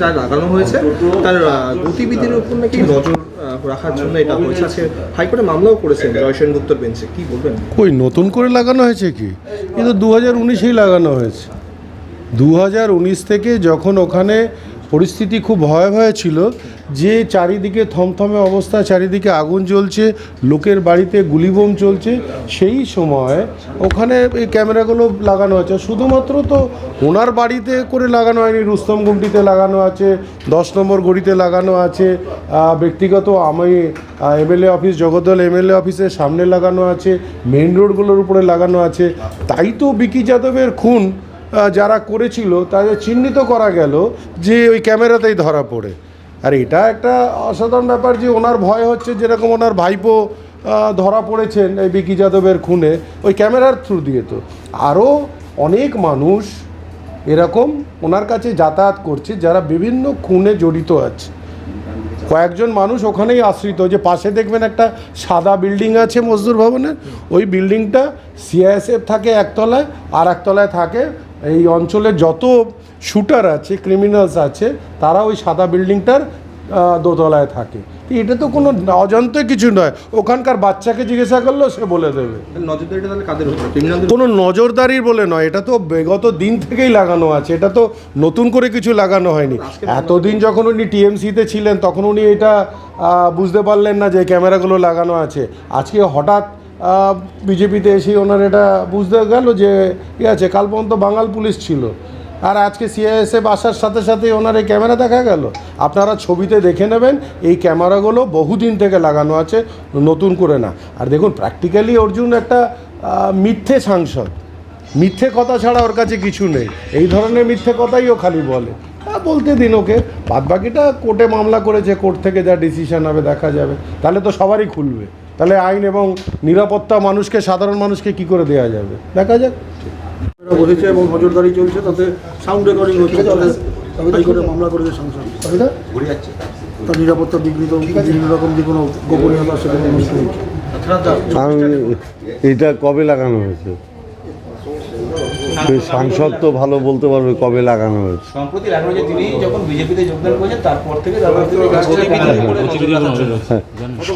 যা লাগানো হয়েছে, তার গতিবিধির উপর নাকি নজর রাখার জন্য এটা হয়েছে। আজকে হাইকোর্টে মামলাও করেছেন জয়সেন গুপ্তর বেঞ্চে। কি বলবেন? কই, নতুন করে লাগানো হয়েছে কি? কিন্তু দু হাজার উনিশেই লাগানো হয়েছে। দু হাজার উনিশ থেকে যখন ওখানে পরিস্থিতি খুব ভয়ে ভয়ে ছিল যে চারিদিকে থমথমে অবস্থা, চারিদিকে আগুন জ্বলছে, লোকের বাড়িতে গুলিবোম চলছে, সেই সময় ওখানে এই ক্যামেরাগুলো লাগানো আছে। শুধুমাত্র তো ওনার বাড়িতে করে লাগানো হয়নি, রুস্তম গুমটিতে লাগানো আছে, দশ নম্বর গড়িতে লাগানো আছে ব্যক্তিগত আমি এমএলএ অফিস, জগদ্দল এমএলএ অফিসের সামনে লাগানো আছে, মেইন রোডগুলোর উপরে লাগানো আছে। তাই তো বিকি যাদবের খুন। যারা করেছিল তাদের চিহ্নিত করা গেল যে ওই ক্যামেরাতেই ধরা পড়ে। আর এটা একটা অসাধারণ ব্যাপার যে ওনার ভয় হচ্ছে যেরকম ওনার ভাইপো ধরা পড়েছেন এই বিকি যাদবের খুনে ওই ক্যামেরার থ্রু দিয়ে তো। আরও অনেক মানুষ এরকম ওনার কাছে যাতায়াত করছে যারা বিভিন্ন খুনে জড়িত আছে। কয়েকজন মানুষ ওখানেই আশ্রিত যে পাশে দেখবেন একটা সাদা বিল্ডিং আছে মজদুর ভবনের, ওই বিল্ডিংটা সিআইএসএফ থাকে একতলায় আর একতলায় থাকে এই অঞ্চলের যত শুটার আছে ক্রিমিনালস আছে তারা ওই সাদা বিল্ডিংটার দোতলায় থাকে। তো এটা তো কোনো অজান্ত কিছু নয়। ওখানকার বাচ্চাকে জিজ্ঞাসা করলেও সে বলে দেবে। কোনো নজরদারির বলে নয়। এটা তো বিগত দিন থেকেই লাগানো আছে। এটা তো নতুন করে কিছু লাগানো হয়নি। এতদিন যখন উনি টিএমসিতে ছিলেন তখন উনি এটা বুঝতে পারলেন না যে ক্যামেরাগুলো লাগানো আছে। আজকে হঠাৎ বিজেপিতে এসেই ওনার এটা বুঝতে গেল যে ঠিক আছে, কাল পর্যন্ত বাঙাল পুলিশ ছিল। আর আজকে সিআইএসএফ আসার সাথে সাথে ওনার এই ক্যামেরা দেখা গেল। আপনারা ছবিতে দেখে নেবেন, এই ক্যামেরাগুলো বহুদিন থেকে লাগানো আছে, নতুন করে না। আর দেখুন প্র্যাকটিক্যালি অর্জুন একটা মিথ্যে সাংসদ। মিথ্যে কথা ছাড়া ওর কাছে কিছু নেই। এই ধরনের মিথ্যে কথাই ও খালি বলে। হ্যাঁ বলতে দিন ওকে। বাদ বাকিটা কোর্টে মামলা করেছে, কোর্ট থেকে যা ডিসিশন হবে, দেখা যাবে। তাহলে তো সবারই খুলবে। তাহলে আইন এবং নিরাপত্তা মানুষকে সাধারণ মানুষকে কি করে দেওয়া যাবে? দেখা যাক। বসেছে এবং নজরদারি চলছে তাতে সাউন্ড রেকর্ডিং হচ্ছে হাইকোর্টে মামলা করেছে সংসদ। তার নিরাপত্তা বিঘ্নিত বিভিন্ন রকম যে কোনো গোপনীয়তা সেখানে হচ্ছে। আমি এটা কবে লাগানো হয়েছে? সেই সাংসদ তো ভালো বলতে পারবে কবে লাগানো হয়েছে। সম্প্রতি লাগানো যে তিনি যখন বিজেপিতে যোগদান করেছেন তারপর থেকে। হ্যাঁ,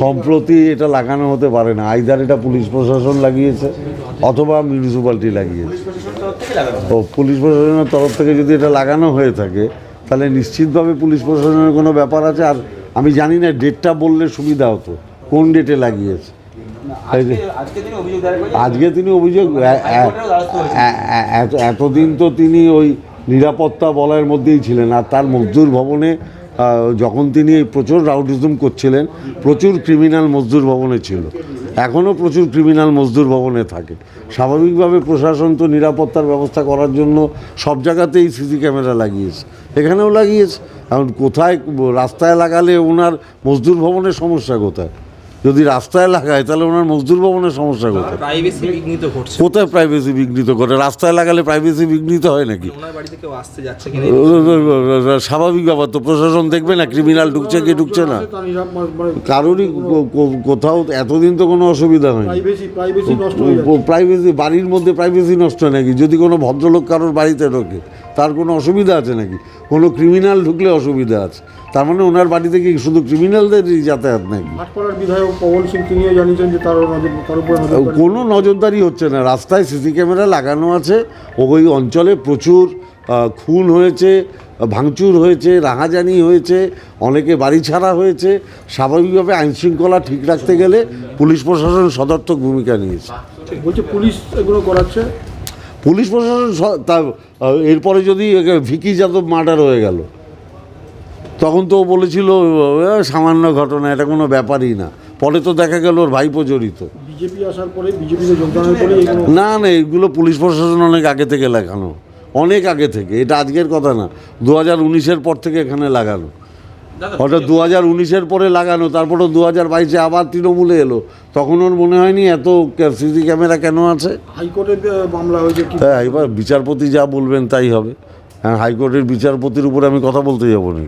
সম্প্রতি এটা লাগানো হতে পারে না আইদার এটা পুলিশ প্রশাসন লাগিয়েছে অথবা মিউনিসিপ্যালিটি লাগিয়েছে। প্রশাসনের তরফ থেকে লাগানো ও পুলিশ প্রশাসনের তরফ থেকে যদি এটা লাগানো হয়ে থাকে তাহলে নিশ্চিতভাবে পুলিশ প্রশাসনের কোনো ব্যাপার আছে আর আমি জানি না ডেটটা বললে সুবিধা হতো কোন ডেটে লাগিয়েছে। আজকে তিনি অভিযোগ এতদিন তো তিনি ওই নিরাপত্তা বলয়ের মধ্যেই ছিলেন আর তার মজদুর ভবনে যখন তিনি প্রচুর রাউডিজম করছিলেন, প্রচুর ক্রিমিনাল মজদুর ভবনে ছিল। এখনও প্রচুর ক্রিমিনাল মজদুর ভবনে থাকে। স্বাভাবিকভাবে প্রশাসন তো নিরাপত্তার ব্যবস্থা করার জন্য সব জায়গাতেই সিসি ক্যামেরা লাগিয়েছে। এখানেও লাগিয়েছে। এখন কোথায়, রাস্তায় লাগালে ওনার মজদুর ভবনের সমস্যা কোথায়? যদি রাস্তায় লাগায় তাহলে ওনার মজদুর ভবনের সমস্যা কোথায়? প্রাইভেসি বিঘ্নিত ঘটছে। কোথায় প্রাইভেসি বিঘ্নিত করে রাস্তায় লাগালে প্রাইভেসি বিঘ্নিত হয় নাকি? ওনার বাড়িতে কেউ আসতে যাচ্ছে কিনা? স্বাভাবিক ব্যাপার তো প্রশাসন দেখবে না ক্রিমিনাল ঢুকছে কি ঢুকছে না? কারোরই কোথাও এতদিন তো কোনো অসুবিধা হয়নি। প্রাইভেসি প্রাইভেসি নষ্ট হয়ে যাচ্ছে। প্রাইভেসি বাড়ির মধ্যে প্রাইভেসি নষ্ট হয় নাকি? যদি কোনো ভদ্রলোক কারোর বাড়িতে ঢোকে তার কোনো অসুবিধা আছে নাকি? কোনো ক্রিমিনাল ঢুকলে অসুবিধা আছে। তার মানে ওনার বাড়িতে কি শুধু ক্রিমিনালদেরই যাতায়াত নাকি? বিধায়ক পবন সিং তিনিও জানিয়েছেন যে তার নজর তার উপরে নজরদারি কোনো নজরদারি হচ্ছে না। রাস্তায় সিসি ক্যামেরা লাগানো আছে। ওই অঞ্চলে প্রচুর খুন হয়েছে ভাঙচুর হয়েছে রাহাজানি হয়েছে অনেকে বাড়ি ছাড়া হয়েছে। স্বাভাবিকভাবে আইনশৃঙ্খলা ঠিক রাখতে গেলে পুলিশ প্রশাসন সদর্থক ভূমিকা নিয়েছে। বলছে পুলিশ এগুলো করাচ্ছে। পুলিশ প্রশাসন তা এরপরে যদি ভিকি যাদব মার্ডার হয়ে গেল তখন তো ও বলেছিল সামান্য ঘটনা এটা কোনো ব্যাপারই না। পরে তো দেখা গেল ওর ভাইপো জড়িত। বিজেপি আসার পরে বিজেপিতে যোগদানের পরে না না এগুলো পুলিশ প্রশাসন অনেক আগে থেকে লাগানো। অনেক আগে থেকে এটা আজকের কথা না দু হাজার উনিশের পর থেকে এখানে লাগানো। ওটা দু হাজার উনিশের পরে লাগানো তারপরে দু হাজার বাইশে আবার তৃণমূলে এলো। তখন ওর মনে হয়নি এত সিসি ক্যামেরা কেন আছে? হাইকোর্টের মামলা হয়েছে হ্যাঁ এবার বিচারপতি যা বলবেন তাই হবে। হ্যাঁ হাইকোর্টের বিচারপতির উপরে আমি কথা বলতে যাব না